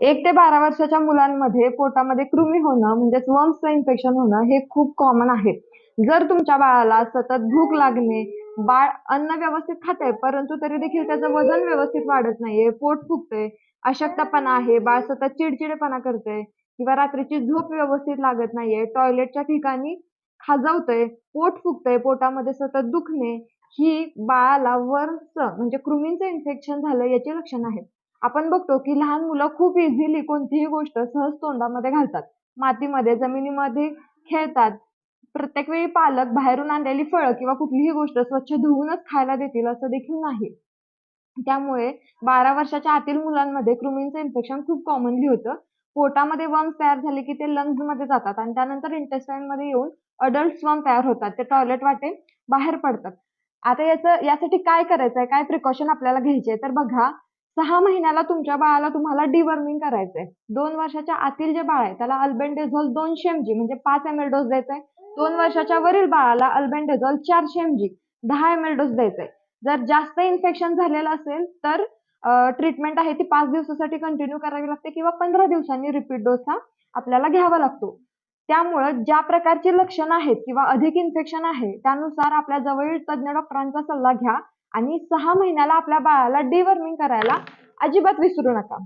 एक ते बारा वर्षाच्या मुलांमध्ये पोटामध्ये कृमी होणं म्हणजेच वर्म्सचं इन्फेक्शन होणं हे खूप कॉमन आहे. जर तुमच्या बाळाला सतत भूक लागणे बाळ अन्न व्यवस्थित खाते परंतु तरी देखील त्याचं वजन व्यवस्थित वाढत नाहीये पोट फुगतंय अशक्तपणा आहे बाळ सतत चिडचिडेपणा करतंय किंवा रात्रीची झोप व्यवस्थित लागत नाहीये टॉयलेटच्या ठिकाणी खाजवतंय पोट फुगतंय पोटामध्ये सतत दुखणे ही बाळाला वर्मचं म्हणजे कृमींचं इन्फेक्शन झालं याची लक्षण आहेत. आपण बघतो की लहान मुलं खूप इझिली कोणतीही गोष्ट सहज तोंडामध्ये घालतात. मातीमध्ये जमिनीमध्ये खेळतात. प्रत्येक वेळी पालक बाहेरून आणलेली फळं किंवा कुठलीही गोष्ट स्वच्छ धुवूनच खायला देतील असं देखील नाही. त्यामुळे बारा वर्षाच्या आतील मुलांमध्ये कृमींचं इन्फेक्शन खूप कॉमनली होतं. पोटामध्ये वर्म्स तयार झाले की ते लंग्समध्ये जातात आणि त्यानंतर इंटेस्टाईन मध्ये येऊन अडल्ट वर्म तयार होतात. ते टॉयलेट वाटे बाहेर पडतात. आता याचं यासाठी काय करायचंय? काय प्रिकॉशन आपल्याला घ्यायचे तर बघा सहा महिन्याला तुमच्या बाळाला तुम्हाला डिवर्मिंग करायचंय. दोन वर्षाच्या आतील जे बाळ आहे त्याला अल्बेंडेझॉल दोनशे एमजी म्हणजे पाच एम एल डोस द्यायचा आहे दोन वर्षाच्या वरील बाळाला अल्बेंडेझॉल चारशे एमजी दहा एम एल डोस द्यायचा आहे जर जास्त इन्फेक्शन झालेलं असेल तर ट्रीटमेंट आहे ती पाच दिवसासाठी कंटिन्यू करावी लागते किंवा पंधरा दिवसांनी रिपीट डोस हा आपल्याला घ्यावा लागतो. त्यामुळं ज्या प्रकारची लक्षणं आहेत किंवा अधिक इन्फेक्शन आहे त्यानुसार आपल्या जवळील तज्ज्ञ डॉक्टरांचा सल्ला घ्या. आणि सहा महिन्याला आपल्या बाळाला डिवर्मिंग करायला अजिबात विसरू नका.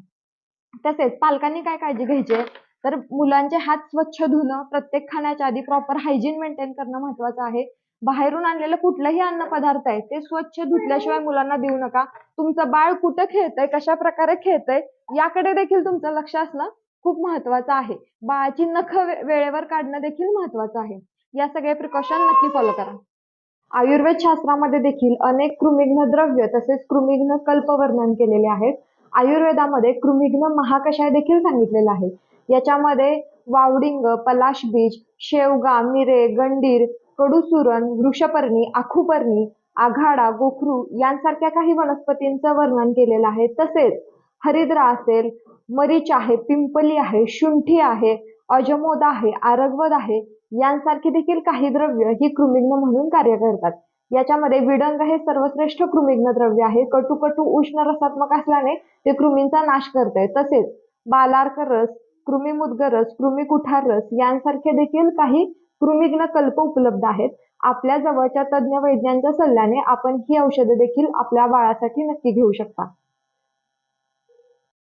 तसेच पालकांनी काय काळजी घ्यायची आहे? तर मुलांचे हात स्वच्छ धुणं प्रत्येक खाण्याच्या आधी प्रॉपर हायजीन मेंटेन करणं महत्वाचं आहे. बाहेरून आणलेलं कुठलंही अन्न पदार्थ आहे ते स्वच्छ धुतल्याशिवाय मुलांना देऊ नका. तुमचं बाळ कुठं खेळतंय कशा प्रकारे खेळतंय याकडे देखील तुमचं लक्ष असणं खूप महत्वाचं आहे. बाळाची नख वेळेवर काढणं देखील महत्वाचं आहे. या सगळे प्रिकॉशन नक्की फॉलो करा. आयुर्वेद शास्त्रामध्ये देखील अनेक कृमिघ्न द्रव्य तसेच कृमिघ्न कल्प वर्णन केलेले आहेत. आयुर्वेदामध्ये कृमिघ्न महाकषाय देखील सांगितलेला आहे. याच्यामध्ये वावडिंग पलाश बीज शेवगा मिरे गंडीर कडुसुरण वृषपर्णी आखुपर्णी आघाडा गोखरू यांसारख्या काही वनस्पतींचं वर्णन केलेलं आहे. तसेच हरिद्रा असेल मरीच आहे पिंपली आहे शुंठी आहे अजमोद आहे आरगवद आहे यांसारखी देखील काही द्रव्य ही कृमिघ्न म्हणून कार्य करतात. याच्यामध्ये विडंग हे सर्वश्रेष्ठ कृमिघ्न द्रव्य आहे. कटू कटू उष्ण रसात्मक असल्याने ते कृमींचा नाश करते तसेच बालार्क रस कृमी मुदगरस कृमी कुठार रस यांसारखे देखील काही कृमिघ्न कल्प उपलब्ध आहेत. आपल्या जवळच्या तज्ज्ञ वैद्यांच्या सल्ल्याने आपण ही औषधे देखील आपल्या बाळासाठी नक्की घेऊ शकता.